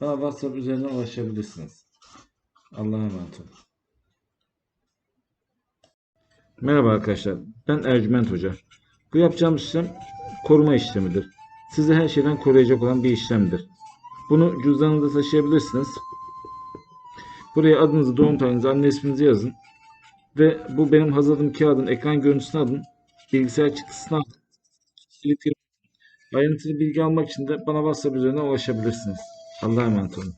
bana WhatsApp üzerinden ulaşabilirsiniz. Allah'a emanet olun. Merhaba arkadaşlar. Ben Ercüment Hoca. Bu yapacağımız işlem koruma işlemidir. Sizi her şeyden koruyacak olan bir işlemdir. Bunu cüzdanınızda taşıyabilirsiniz. Buraya adınızı, doğum tarihinizi, anne isminizi yazın. Ve bu benim hazırladığım kağıdın ekran görüntüsünü alın. Bilgisayar çıktısına alın. Ayrıntılı bilgi almak için de bana WhatsApp üzerinden ulaşabilirsiniz. الله معكم